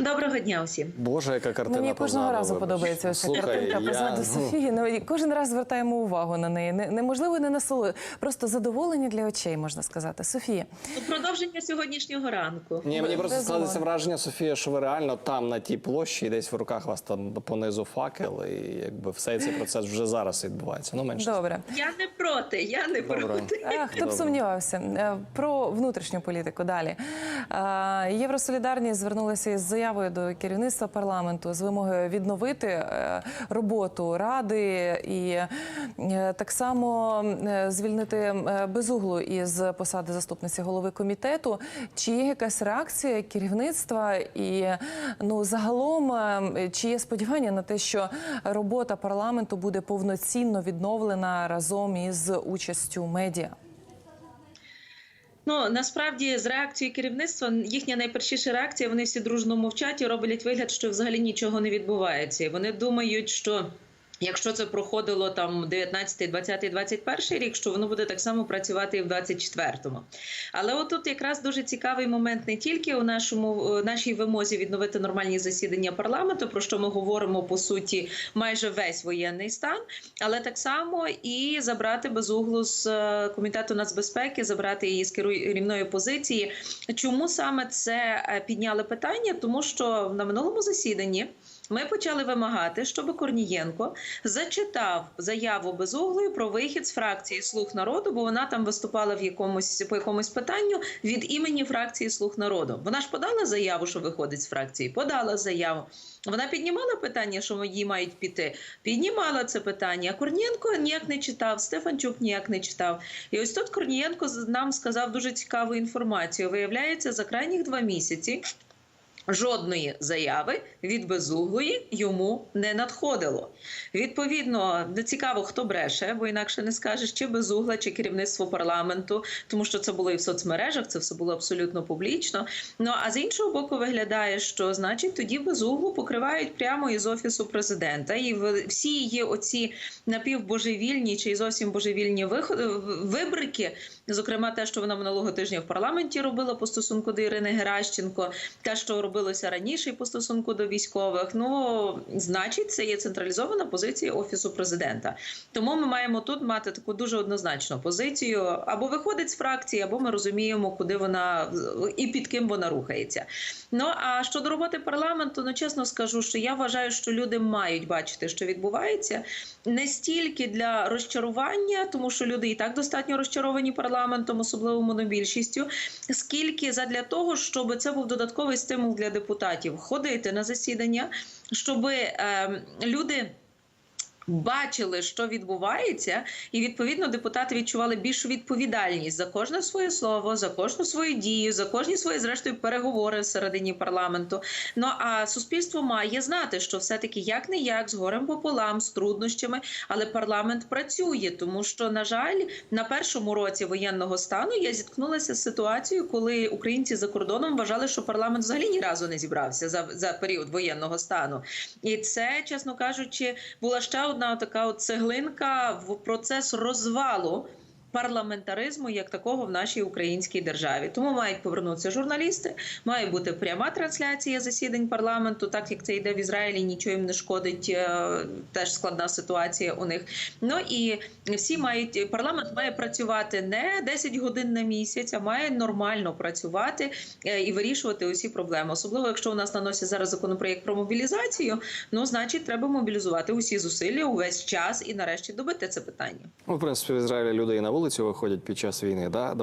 Доброго дня усім. Боже, яка картина Мені кожного разу вибач. подобається ця Слухай, картинка я, позаду ну, Софії. Ну і кожен раз звертаємо увагу на неї. Неможливо не насоло. Просто задоволення для очей, можна сказати. Софія, Ну, Продовження сьогоднішнього ранку. Ні, мені просто складається враження, Софія, що ви реально там на тій площі, і десь в руках вас там понизу факел, і якби все цей процес вже зараз відбувається. Ну менше. добре. Я не проти, я не Добре. проти. А, хто б сумнівався Е, про внутрішню політику? Далі Е, Євросолідарність звернулася із заявою до керівництва парламенту з вимогою відновити е, роботу ради і е, так само е, звільнити безуглу із посади заступниці голови комітету. Чи є якась реакція керівництва і ну загалом чи є сподівання на те, що робота парламенту буде повноцінно відновлена разом із участю медіа? Ну насправді з реакцією керівництва їхня найпершіша реакція. Вони всі дружно мовчать і роблять вигляд, що взагалі нічого не відбувається. Вони думають, що. Якщо це проходило там 19, 20, 21 рік, що воно буде так само працювати і в 24-му. Але отут якраз дуже цікавий момент не тільки у нашому е, нашій вимозі відновити нормальні засідання парламенту, про що ми говоримо по суті майже весь воєнний стан, але так само і забрати безуглу з е, комітету нацбезпеки, забрати її з керівної позиції. Чому саме це е, підняли питання? Тому що на минулому засіданні. Ми почали вимагати, щоб Корнієнко зачитав заяву безуглої про вихід з фракції Слуг народу, бо вона там виступала в якомусь по якомусь питанню від імені фракції Слуг народу. Вона ж подала заяву, що виходить з фракції. Подала заяву. Вона піднімала питання, що її мають піти. Піднімала це питання. Корнієнко ніяк не читав, Стефанчук ніяк не читав. І ось тут Корнієнко нам сказав дуже цікаву інформацію. Виявляється, за крайніх два місяці. Жодної заяви від безуглої йому не надходило. Відповідно, не цікаво, хто бреше, бо інакше не скажеш, чи безугла, чи керівництво парламенту, тому що це було і в соцмережах, це все було абсолютно публічно. Ну а з іншого боку, виглядає, що значить тоді безуглу покривають прямо із офісу президента, і всі її оці напівбожевільні чи зовсім божевільні вибрики, зокрема те, що вона минулого тижня в парламенті робила по стосунку до Ірини Геращенко, те, що робилося раніше по стосунку до військових. Ну значить, це є централізована позиція офісу президента. Тому ми маємо тут мати таку дуже однозначну позицію: або виходить з фракції, або ми розуміємо, куди вона і під ким вона рухається. Ну а щодо роботи парламенту, ну чесно скажу, що я вважаю, що люди мають бачити, що відбувається не стільки для розчарування, тому що люди і так достатньо розчаровані парламентом, особливо монобільшістю, скільки задля того, щоб це був додатковий стимул для депутатів ходити на засідання, щоб е, люди. Бачили, що відбувається, і відповідно депутати відчували більшу відповідальність за кожне своє слово, за кожну свою дію, за кожні свої зрештою переговори всередині парламенту. Ну а суспільство має знати, що все-таки як не як з горем пополам, з труднощами, але парламент працює, тому що на жаль, на першому році воєнного стану я зіткнулася з ситуацією, коли українці за кордоном вважали, що парламент взагалі ні разу не зібрався за, за період воєнного стану, і це, чесно кажучи, була ще одна така от цеглинка в процес розвалу. Парламентаризму як такого в нашій українській державі, тому мають повернутися журналісти. Має бути пряма трансляція засідань парламенту, так як це йде в Ізраїлі, нічого їм не шкодить. е, Теж складна ситуація у них. Ну і всі мають парламент має працювати не 10 годин на місяць, а має нормально працювати е, і вирішувати усі проблеми. Особливо, якщо у нас на носі зараз законопроєкт про мобілізацію, ну значить, треба мобілізувати усі зусилля увесь час і нарешті добити це питання. Ну, в принципі, в Ізраїлі люди на вулицю виходять під час війни. Да?